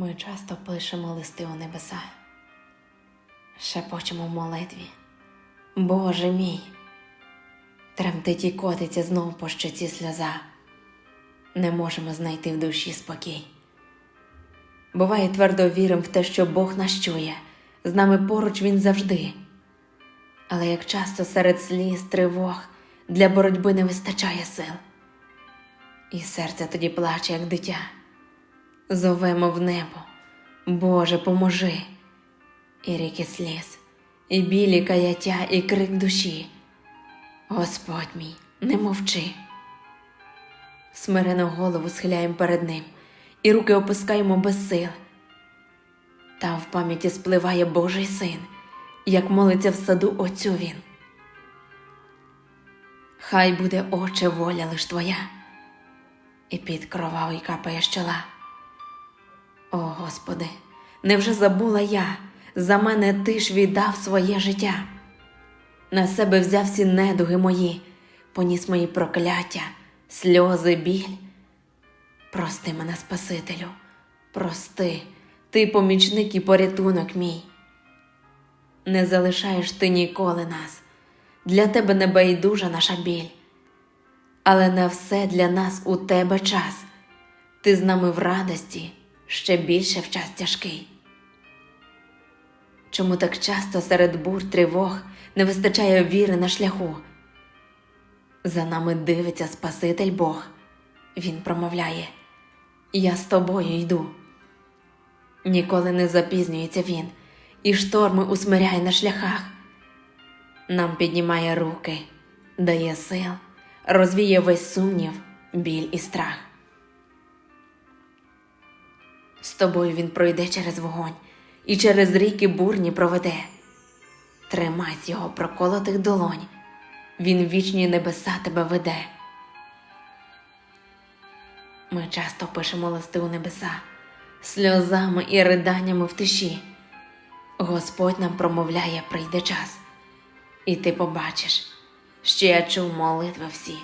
Ми часто пишемо листи у небеса, шепочемо в молитві. Боже мій, тремтить і котиться знов по щоці сльоза. Не можемо знайти в душі спокій. Буває, твердо віримо в те, що Бог нас чує, з нами поруч Він завжди. Але як часто серед сліз, тривог для боротьби не вистачає сил, і серце тоді плаче, як дитя. Зовемо в небо, Боже, поможи. І ріки сліз, і білі каяття, і крик душі. Господь мій, не мовчи. Смирено голову схиляємо перед ним, і руки опускаємо без сил. Там в пам'яті спливає Божий син, як молиться в саду Отцю він. Хай буде, Отче, воля лиш твоя, і під кровавий капає з чола. О Господи, невже забула я, за мене ти ж віддав своє життя. На себе взяв всі недуги мої, поніс мої прокляття, сльози, біль. Прости мене, Спасителю, прости, ти помічник і порятунок мій. Не залишаєш ти ніколи нас, для тебе не байдужа наша біль. Але на все для нас у тебе час. Ти з нами в радості, ще більше в час тяжкий. Чому так часто серед бур тривог не вистачає віри на шляху? За нами дивиться Спаситель Бог. Він промовляє: Я з тобою йду. Ніколи не запізнюється він, і шторми усмиряє на шляхах. Нам піднімає руки, дає сил, розвіє весь сумнів, біль і страх. З тобою він пройде через вогонь і через ріки бурні проведе. Тримайсь його проколотих долонь, він вічні небеса тебе веде. Ми часто пишемо листи у небеса, сльозами і riданнями в тиші. Господь нам промовляє, прийде час, і ти побачиш, що я чув молитви всі.